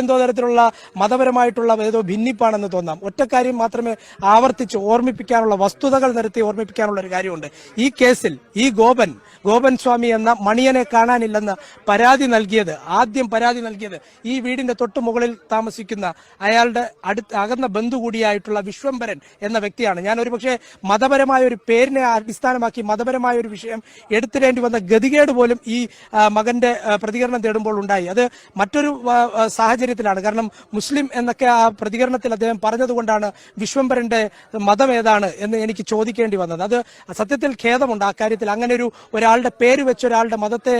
മറ്റെന്തോ തരത്തിലുള്ള മതപരമായിട്ടുള്ള ഏതോ ഭിന്നിപ്പാണെന്ന് തോന്നാം. ഒറ്റക്കാര്യം മാത്രമേ ആവർത്തിച്ച് ഓർമ്മിപ്പിക്കാനുള്ള വസ്തുതകൾ നിരത്തി ഓർമ്മിപ്പിക്കാനുള്ള ഒരു കാര്യമുണ്ട്. ഈ കേസിൽ ഈ ഗോപൻ ഗോപൻ സ്വാമി എന്ന മണിയനെ കാണാനില്ലെന്ന് പരാതി നൽകിയത് ആദ്യം പരാതി നൽകിയത് ഈ വീടിന്റെ തൊട്ടു മുകളിൽ താമസിക്കുന്ന അയാളുടെ അടുത്ത് അകന്ന ബന്ധു കൂടിയായിട്ടുള്ള വിശ്വംഭരൻ എന്ന വ്യക്തിയാണ്. ഞാൻ ഒരുപക്ഷെ മതപരമായ ഒരു പേരിനെ അടിസ്ഥാനമാക്കി മതപരമായ ഒരു വിഷയം എടുത്തിടേണ്ടി വന്ന ഗതികേട് പോലും ഈ മകന്റെ പ്രതികരണം തേടുമ്പോൾ ഉണ്ടായി. അത് മറ്റൊരു ആ, സാഹചര്യത്തിലാണ്. കാരണം മുസ്ലിം എന്നൊക്കെ ആ പ്രതികരണത്തിൽ അദ്ദേഹം പറഞ്ഞതുകൊണ്ടാണ് വിശ്വംഭരന്റെ മതം ഏതാണ് എന്ന് എനിക്ക് ചോദിക്കേണ്ടി വന്നത്. അത് സത്യത്തിൽ ഖേദമുണ്ട്. ആ കാര്യത്തിൽ അങ്ങനെ ഒരു ഒരാളുടെ പേര് വെച്ച് ഒരാളുടെ മതത്തെ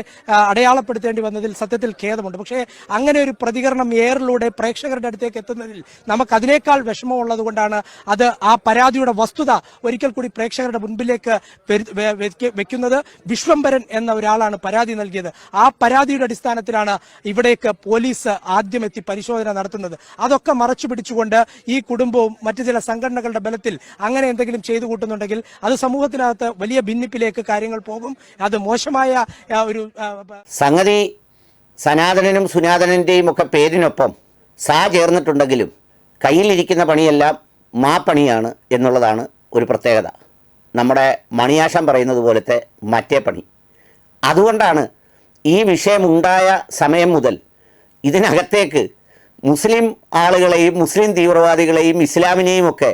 അടയാളപ്പെടുത്തേണ്ടി വന്നതിൽ സത്യത്തിൽ ഖേദമുണ്ട്. പക്ഷേ അങ്ങനെ ഒരു പ്രതികരണം എയറിലൂടെ പ്രേക്ഷകരുടെ അടുത്തേക്ക് എത്തുന്നതിൽ നമുക്ക് അതിനേക്കാൾ വിഷമമുള്ളത് കൊണ്ടാണ് അത് ആ പരാതിയുടെ വസ്തുത ഒരിക്കൽ കൂടി പ്രേക്ഷകരുടെ മുൻപിലേക്ക് വെക്കുന്നത്. വിശ്വംഭരൻ എന്ന ഒരാളാണ് പരാതി നൽകിയത്. ആ പരാതിയുടെ അടിസ്ഥാനത്തിലാണ് ഇവിടേക്ക് പോലീസ് ആദ്യം എത്തി പരിശോധന നടത്തുന്നത്. അതൊക്കെ മറച്ചു പിടിച്ചുകൊണ്ട് ഈ കുടുംബവും മറ്റു ചില സംഘടനകളുടെ ബലത്തിൽ അങ്ങനെ എന്തെങ്കിലും ചെയ്തു കൂട്ടുന്നുണ്ടെങ്കിൽ അത് സമൂഹത്തിനകത്ത് വലിയ ഭിന്നിപ്പിലേക്ക് കാര്യങ്ങൾ പോകും. അത് മോശമായ ഒരു സംഗതി സനാതനനും സുനാതനന്റെയും ഒക്കെ പേരിനൊപ്പം സാ ചേർന്നിട്ടുണ്ടെങ്കിലും കയ്യിലിരിക്കുന്ന പണിയെല്ലാം മാ പണിയാണ് എന്നുള്ളതാണ് ഒരു പ്രത്യേകത. നമ്മുടെ മണിയാശം പറയുന്നത് പോലത്തെ മറ്റേ പണി. അതുകൊണ്ടാണ് ഈ വിഷയമുണ്ടായ സമയം മുതൽ ഇതിനകത്തേക്ക് മുസ്ലിം ആളുകളെയും മുസ്ലിം തീവ്രവാദികളെയും ഇസ്ലാമിനെയും ഒക്കെ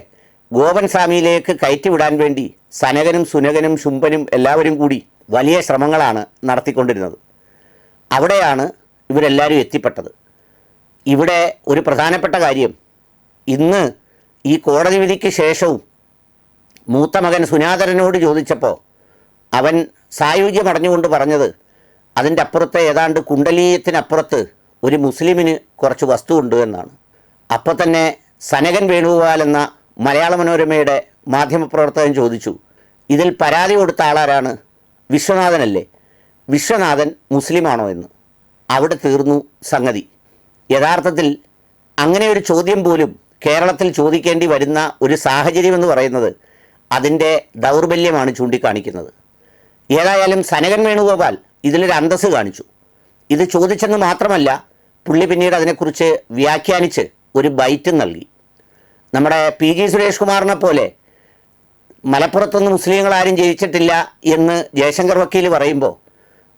ഗോപൻ സ്വാമിയിലേക്ക് കയറ്റിവിടാൻ വേണ്ടി സനകനും സുനകനും ശുംഭനും എല്ലാവരും കൂടി വലിയ ശ്രമങ്ങളാണ് നടത്തിക്കൊണ്ടിരുന്നത്. അവിടെയാണ് ഇവരെല്ലാവരും എത്തിപ്പെട്ടത്. ഇവിടെ ഒരു പ്രധാനപ്പെട്ട കാര്യം ഇന്ന് ഈ കോടതി വിധിക്ക് ശേഷവും മൂത്ത മകൻ സുനാതരനോട് ചോദിച്ചപ്പോൾ അവൻ സായുജ്യമടഞ്ഞുകൊണ്ട് പറഞ്ഞത് അതിന്റെ അപ്പുറത്തെ ഏതാണ്ട് കുണ്ടലീയത്തിനപ്പുറത്ത് ഒരു മുസ്ലിമിന് കുറച്ച് വസ്തു ഉണ്ട് എന്നാണ്. അപ്പോൾ തന്നെ സനകൻ വേണുഗോപാൽ എന്ന മലയാള മനോരമയുടെ മാധ്യമപ്രവർത്തകൻ ചോദിച്ചു ഇതിൽ പരാതി കൊടുത്ത ആളാരാണ്? വിശ്വനാഥനല്ലേ. വിശ്വനാഥൻ മുസ്ലിമാണോ എന്ന്. അവിടെ തീർന്നു സംഗതി. യഥാർത്ഥത്തിൽ അങ്ങനെ ഒരു ചോദ്യം പോലും കേരളത്തിൽ ചോദിക്കേണ്ടി വരുന്ന ഒരു സാഹചര്യം എന്ന് പറയുന്നത് അതിന്റെ ദൗർബല്യമാണ് ചൂണ്ടിക്കാണിക്കുന്നത്. ഏതായാലും സനകൻ വേണുഗോപാൽ ഇതിലൊരു അന്തസ്സ് കാണിച്ചു. ഇത് ചോദിച്ചെന്ന് മാത്രമല്ല പുള്ളി പിന്നീട് അതിനെക്കുറിച്ച് വ്യാഖ്യാനിച്ച് ഒരു ബൈറ്റ് നൽകി. നമ്മുടെ പി ജി സുരേഷ് കുമാറിനെ പോലെ മലപ്പുറത്തൊന്നും മുസ്ലിങ്ങൾ ആരും ജയിച്ചിട്ടില്ല എന്ന് ജയശങ്കർ വക്കീൽ പറയുമ്പോൾ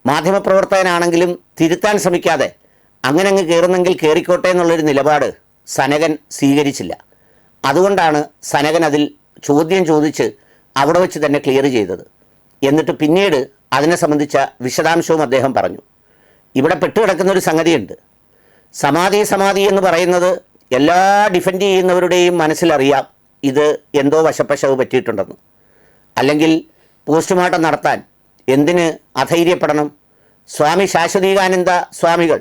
മാധ്യമപ്രവർത്തകനാണെങ്കിലും തിരുത്താൻ ശ്രമിക്കാതെ അങ്ങനെ അങ്ങ് കയറുന്നെങ്കിൽ കയറിക്കോട്ടെ എന്നുള്ളൊരു നിലപാട് സനകൻ സ്വീകരിച്ചില്ല. അതുകൊണ്ടാണ് സനകൻ അതിൽ ചോദ്യം ചോദിച്ച് അവിടെ വെച്ച് തന്നെ ക്ലിയർ ചെയ്തത്. എന്നിട്ട് പിന്നീട് അതിനെ സംബന്ധിച്ച വിശദാംശവും അദ്ദേഹം പറഞ്ഞു. ഇവിടെ പെട്ടുകിടക്കുന്ന ഒരു സംഗതിയുണ്ട്. സമാധി സമാധി എന്ന് പറയുന്നത് എല്ലാ ഡിഫെൻഡ് ചെയ്യുന്നവരുടെയും മനസ്സിലറിയാം ഇത് എന്തോ വശപ്പശവ് പറ്റിയിട്ടുണ്ടെന്ന്. അല്ലെങ്കിൽ പോസ്റ്റ്മോർട്ടം നടത്താൻ എന്തിന് അധൈര്യപ്പെടണം? സ്വാമി ശാശ്വതീകാനന്ദ സ്വാമികൾ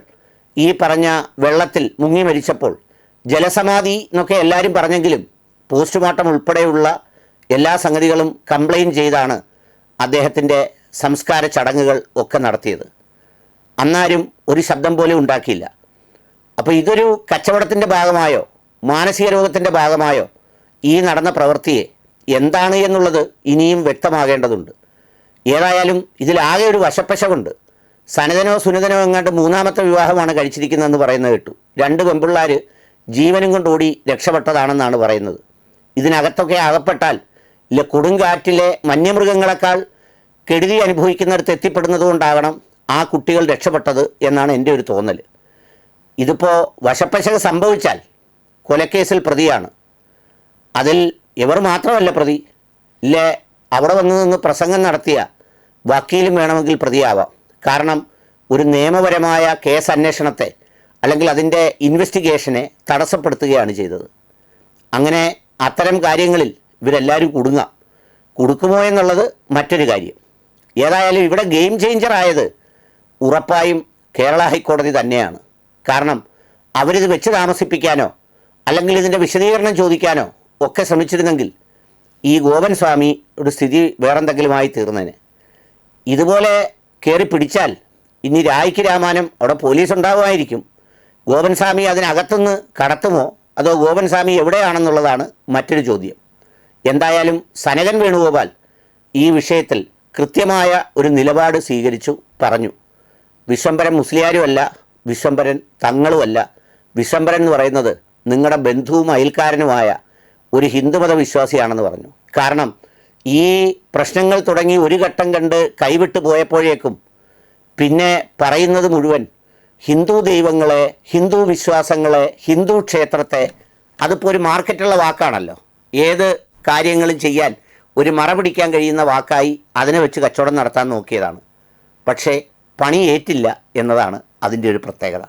ഈ പറഞ്ഞ വെള്ളത്തിൽ മുങ്ങി മരിച്ചപ്പോൾ ജലസമാധി എന്നൊക്കെ എല്ലാവരും പറഞ്ഞെങ്കിലും പോസ്റ്റ്മോർട്ടം ഉൾപ്പെടെയുള്ള എല്ലാ സംഗതികളും കംപ്ലയിന്റ് ചെയ്താണ് അദ്ദേഹത്തിന്റെ സംസ്കാര ചടങ്ങുകൾ ഒക്കെ നടത്തിയത്. അന്നാരും ഒരു ശബ്ദം പോലെ ഉണ്ടാക്കിയില്ല. അപ്പോൾ ഇതൊരു കച്ചവടത്തിന്റെ ഭാഗമായോ മാനസിക രോഗത്തിന്റെ ഭാഗമായോ ഈ നടന്ന പ്രവൃത്തിയെ എന്താണ് എന്നുള്ളത് ഇനിയും വ്യക്തമാകേണ്ടതുണ്ട്. ഏതായാലും ഇതിലാകെ ഒരു വശപ്പശവുണ്ട് സനതനോ സുനിതനോ എങ്ങാണ്ട് മൂന്നാമത്തെ വിവാഹമാണ് കഴിച്ചിരിക്കുന്നതെന്ന് പറയുന്നത് കേട്ടു. രണ്ട് പെമ്പിള്ളാർ ജീവനും കൊണ്ട് ഓടി രക്ഷപ്പെട്ടതാണെന്നാണ് പറയുന്നത്. ഇതിനകത്തൊക്കെ അകപ്പെട്ടാൽ ഇല്ല കൊടുങ്കാറ്റിലെ വന്യമൃഗങ്ങളെക്കാൾ കെടുതി അനുഭവിക്കുന്നിടത്ത് എത്തിപ്പെടുന്നത് കൊണ്ടാകണം ആ കുട്ടികൾ രക്ഷപ്പെട്ടത് എന്നാണ് എന്റെ ഒരു തോന്നൽ ഇതിപ്പോൾ വശപ്പശക സംഭവിച്ചാൽ കൊലക്കേസിൽ പ്രതിയാണ്. അതിൽ ഇവർ മാത്രമല്ല പ്രതി. ഇല്ലേ അവിടെ വന്ന് നിന്ന് പ്രസംഗം നടത്തിയ വക്കീലും വേണമെങ്കിൽ പ്രതിയാവാം. കാരണം ഒരു നിയമപരമായ കേസ് അന്വേഷണത്തെ അല്ലെങ്കിൽ അതിന്റെ ഇൻവെസ്റ്റിഗേഷനെ തടസ്സപ്പെടുത്തുകയാണ് ചെയ്തത്. അങ്ങനെ അത്തരം കാര്യങ്ങളിൽ ഇവരെല്ലാവരും കുടുങ്ങാം. കുടുക്കുമോ എന്നുള്ളത് മറ്റൊരു കാര്യം. ഏതായാലും ഇവിടെ ഗെയിം ചേഞ്ചർ ആയത് ഉറപ്പായും കേരള ഹൈക്കോടതി തന്നെയാണ്. കാരണം അവരിത് വെച്ച് താമസിപ്പിക്കാനോ അല്ലെങ്കിൽ ഇതിന്റെ വിശദീകരണം ചോദിക്കാനോ ഒക്കെ ശ്രമിച്ചിരുന്നെങ്കിൽ ഈ ഗോപൻ സ്വാമിയുടെ സ്ഥിതി വേറെന്തെങ്കിലുമായി തീർന്നേനെ. ഇതുപോലെ കയറി പിടിച്ചാൽ ഇനി രായ്ക്ക് രാമാനം അവിടെ പോലീസ് ഉണ്ടാകുമായിരിക്കും ഗോപൻ സ്വാമി അതിനകത്തുനിന്ന് കടത്തുമോ അതോ ഗോപൻ സ്വാമി എവിടെയാണെന്നുള്ളതാണ് മറ്റൊരു ചോദ്യം. എന്തായാലും സനകൻ വേണുഗോപാൽ ഈ വിഷയത്തിൽ കൃത്യമായ ഒരു നിലപാട് സ്വീകരിച്ചു പറഞ്ഞു. വിശ്വംഭരൻ മുസ്ലിയാരുമല്ല വിശ്വംഭരൻ തങ്ങളുമല്ല. വിശംബരൻ എന്ന് പറയുന്നത് നിങ്ങളുടെ ബന്ധുവും അയൽക്കാരനുമായ ഒരു ഹിന്ദുമത വിശ്വാസിയാണെന്ന് പറഞ്ഞു. കാരണം ഈ പ്രശ്നങ്ങൾ തുടങ്ങി ഒരു ഘട്ടം കണ്ട് കൈവിട്ടു പോയപ്പോഴേക്കും പിന്നെ പറയുന്നത് മുഴുവൻ ഹിന്ദു ദൈവങ്ങളെ ഹിന്ദു വിശ്വാസങ്ങളെ ഹിന്ദു ക്ഷേത്രത്തെ അതിപ്പോൾ ഒരു മാർക്കറ്റുള്ള വാക്കാണല്ലോ. ഏത് കാര്യങ്ങളും ചെയ്യാൻ ഒരു മറ പിടിക്കാൻ കഴിയുന്ന വാക്കായി അതിനെ വെച്ച് കച്ചവടം നടത്താൻ നോക്കിയതാണ്. പക്ഷേ പണി ഏറ്റില്ല എന്നതാണ് അതിന്റെ ഒരു പ്രത്യേകത.